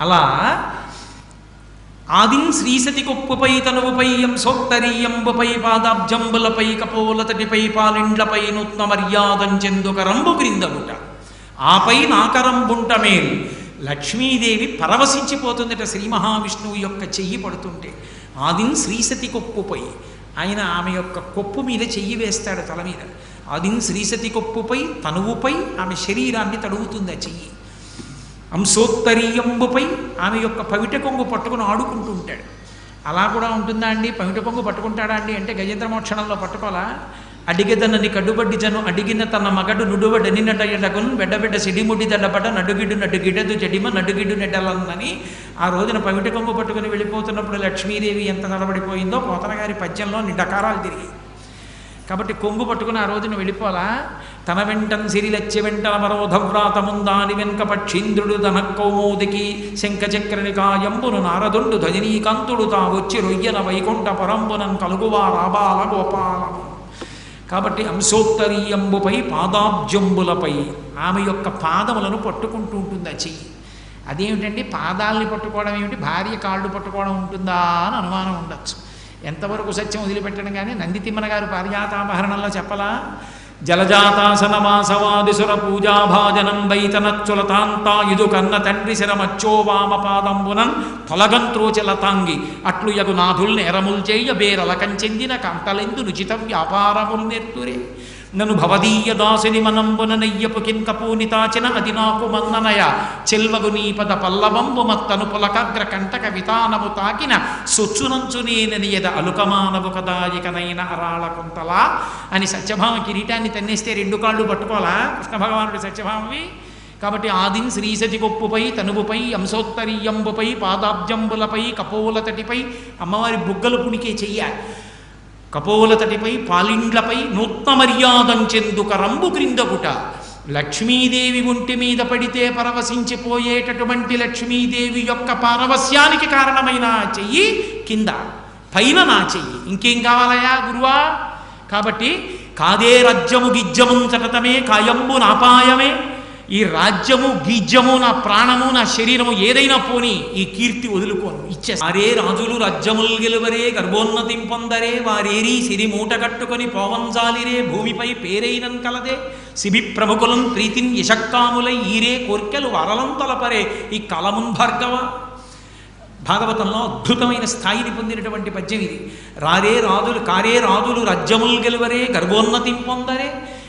అలా ఆదిం శ్రీసతి కొప్పుపై తనువుపై ఎంసోత్తరీయంబుపై పాదాబ్జంబులపై కపోలతటిపై పాలిండ్లపై నూత్న మర్యాదం చెందుకరంబు క్రిందముట ఆపై నాకరంబుంటమేల్ లక్ష్మీదేవి పరవశించిపోతుందట శ్రీ మహావిష్ణువు యొక్క చెయ్యి పడుతుంటే. ఆదిం శ్రీసతి కొప్పుపై ఆయన ఆమె యొక్క కొప్పు మీద చెయ్యి వేస్తాడు తల మీద. ఆదిం శ్రీసతి కొప్పుపై తనువుపై ఆమె శరీరాన్ని తడుగుతుంది ఆ చెయ్యి. అంశోత్తరీయంబుపై ఆమె యొక్క పవిట కొంగు పట్టుకుని ఆడుకుంటూ ఉంటాడు అలా కూడా ఉంటుందా అండి? పవిట కొంగు పట్టుకుంటాడా అండి అంటే గజేంద్ర మోక్షణంలో పట్టుకోవాలా? అడిగెదనని కడుబడ్డి జను అడిగిన తన మగడు నుడువడని నటయడగున్ బెడ్డబెడ్డ సిడిముడి దడ్డబడ నడుగిడు నడుగిడదు చెడిమ నడుగిడు నెడ్డలన్నని ఆ రోజున పవిట కొంగు పట్టుకుని వెళ్ళిపోతున్నప్పుడు లక్ష్మీదేవి ఎంత నడబడిపోయిందో పోతన గారి పద్యంలో నిండకారాలు తిరిగి కాబట్టి కొంగు పట్టుకుని ఆ రోజున వెళ్ళిపోలా తన వెంటన్ సిరిలచ్చి వెంటన మరోధవ్రాతముందాని వెనుక పక్షీంద్రుడు తన కౌమోదికి శంఖచక్రని కాయంబును నారదుండు ధజనీకాంతుడు తా వచ్చి రొయ్యన వైకుంఠ పరంబునన్ కలుగువా రాబాల గోపాలము కాబట్టి అంశోత్తరీయంబుపై పాదాబ్జంబులపై ఆమె యొక్క పాదములను పట్టుకుంటూ ఉంటుంది ఆ చెయ్యి. అదేమిటండి? పాదాలని పట్టుకోవడం ఏమిటి? భార్య కాళ్ళు పట్టుకోవడం ఉంటుందా అని అనుమానం ఉండొచ్చు. ఎంతవరకు సత్యం వదిలిపెట్టడం కానీ నందితిమ్మన గారు పారిజాతాపహరణంలో చెప్పలా జలజాతాసనమాసవాదిసుర పూజాభాజనం వైతనచ్చులతాంతాయుధు కన్న తండ్రి శరమచ్చో వామపాదంబునం తొలగంత్రోచలతాంగి. అట్లు యగు నాథుల్ని ఎరముల్ చేయ బేరలకం చెందిన కంటలెందు రుచిత వ్యాపారములు నెత్తురే నన్ను భవదీయ దాసుని మనంబున కింకపూనితాచిన అది నాకు మన్ననయ. చెల్వగు నీపద పల్లవంబు మత్తను పులకగ్ర కంటక వితానము తాకిన సొచ్చునంచు నేనని ఎద అలుకమానవు కదాయికనైన అరాళకుంతలా అని సత్యభామ కిరీటాన్ని తన్నేస్తే రెండు కాళ్ళు పట్టుకోవాలా? కృష్ణ భగవానుడు సత్యభామవి? కాబట్టి ఆదిన్ శ్రీసతి కొప్పుపై తనువుపై అంశోత్తరీయంబుపై పాదాబ్జంబులపై కపోలతటిపై అమ్మవారి బుగ్గలు పుణికే చెయ్యాలి. కపోలతటిపై పాలిండ్లపై నూత్న మర్యాదం చెందుక రంబు క్రిందకుట లక్ష్మీదేవి ఒంటి మీద పడితే పరవశించిపోయేటటువంటి లక్ష్మీదేవి యొక్క పారవస్యానికి కారణమైన ఆ చెయ్యి కింద పైన నా చెయ్యి. ఇంకేం కావాలయా గురువా? కాబట్టి కాదే రజ్జము గిజ్జము చటతమే కాయంబు నాపాయమే. ఈ రాజ్యము గీజ్యము నా ప్రాణము నా శరీరము ఏదైనా పోని ఈ కీర్తి వదులుకోను ఇచ్చే అరే రాజులు రాజ్యముల్ గెలువరే గర్భోన్నతిం పొందరే వారేరి సిరి మూట కట్టుకొని పోవంజాలిరే భూమిపై పేరైనం కలదే. శిబి ప్రముఖులం ప్రీతిన్ యశక్కాములై ఈరే కోర్కెలు వరలం తలపరే ఈ కలమున్ భార్గవ. భాగవతంలో అద్భుతమైన స్థాయిని పొందినటువంటి పద్యం ఇది. రారే రాజులు కారే రాజులు రాజ్యముల్ గెలువరే గర్భోన్నతిం పొందరే.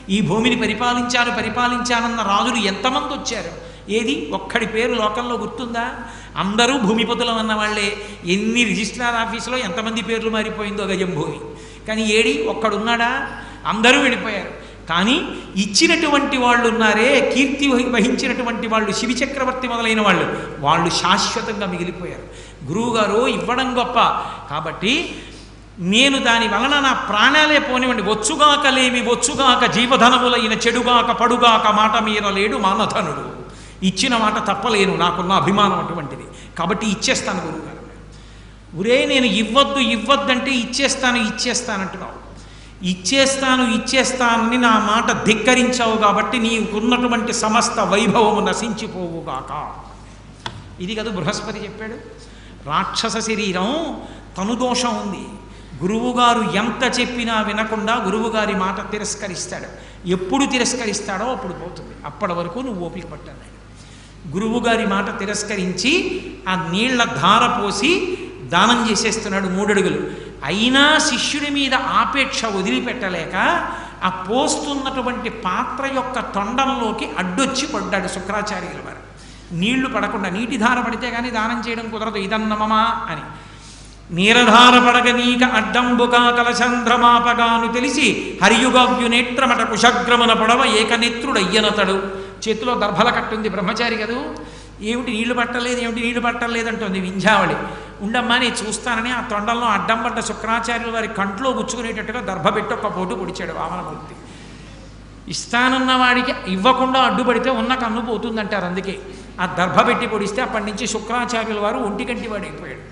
ఈ భూమిని పరిపాలించాను పరిపాలించానన్న రాజులు ఎంతమంది వచ్చారు? ఏది? ఒక్కడి పేరు లోకంలో గుర్తుందా? అందరూ భూమిపతులం అన్నవాళ్ళే. ఎన్ని రిజిస్ట్రార్ ఆఫీసులో ఎంతమంది పేర్లు మారిపోయిందో గజం భూమి. కానీ ఏడి? ఒక్కడున్నాడా? అందరూ వెళ్ళిపోయారు. కానీ ఇచ్చినటువంటి వాళ్ళు ఉన్నారే కీర్తి వహి- వహించినటువంటి వాళ్ళు శివి చక్రవర్తి మొదలైన వాళ్ళు వాళ్ళు శాశ్వతంగా మిగిలిపోయారు. గురువుగారు ఇవ్వడం గొప్ప. కాబట్టి నేను దాని వలన నా ప్రాణాలే పోనివ్వండి. వచ్చుగాక లేమి వచ్చుగాక జీవధనములైన చెడుగాక పడుగాక మాట మీర లేడు మానధనుడు ఇచ్చిన మాట తప్పలేను నాకున్న అభిమానం అటువంటిది. కాబట్టి ఇచ్చేస్తాను గురువుగారు. ఒరే నేను ఇవ్వద్దు ఇవ్వద్దంటే ఇచ్చేస్తాను ఇచ్చేస్తానంటున్నావు ఇచ్చేస్తాను ఇచ్చేస్తానని నా మాట ధిక్కరించావు కాబట్టి నీకున్నటువంటి సమస్త వైభవము నశించిపోవుగాక. ఇది కదా బృహస్పతి చెప్పాడు. రాక్షస శరీరం తను దోషం ఉంది. గురువుగారు ఎంత చెప్పినా వినకుండా గురువుగారి మాట తిరస్కరిస్తాడు. ఎప్పుడు తిరస్కరిస్తాడో అప్పుడు పోతుంది. అప్పటి వరకు నువ్వు ఓపిక పట్టాలి గురువుగారి మాట తిరస్కరించి ఆ నీళ్ళ ధార పోసి దానం చేసేస్తున్నాడు మూడడుగులు. అయినా శిష్యుడి మీద ఆపేక్ష వదిలిపెట్టలేక ఆ పోస్తున్నటువంటి పాత్ర యొక్క తొండంలోకి అడ్డొచ్చి పడ్డాడు శుక్రాచార్యుల వారు. నీళ్ళు పడకుండా నీటి ధార పడితే కానీ దానం చేయడం కుదరదు. ఇదన్నమమా అని. నీరధార పడగనీక అడ్డంబుగా కలచంద్రమాపగాను తెలిసి హరియుగవ్యునేత్రమట కుశగ్రమన పడవ ఏకనేత్రుడయ్యనతడు. చేతిలో దర్భల కట్టుంది బ్రహ్మచారి కదూ. ఏమిటి నీళ్ళు పట్టలేదు ఏమిటి నీళ్ళు పట్టలేదంటుంది వింధ్యావళి. ఉండమ్మా నేను చూస్తానని ఆ తొండంలో అడ్డం పడ్డ వారి కంట్లో గుచ్చుకునేటట్టుగా దర్భ పెట్టి ఒక పోటు పొడిచాడు వామనమూర్తి. ఇస్తానన్న వాడికి ఇవ్వకుండా అడ్డుపడితే ఉన్న కన్ను పోతుందంటారు అందుకే. ఆ దర్భ పెట్టి పొడిస్తే అప్పటి నుంచి శుక్రాచార్యుల వారు ఒంటికంటి వాడైపోయాడు.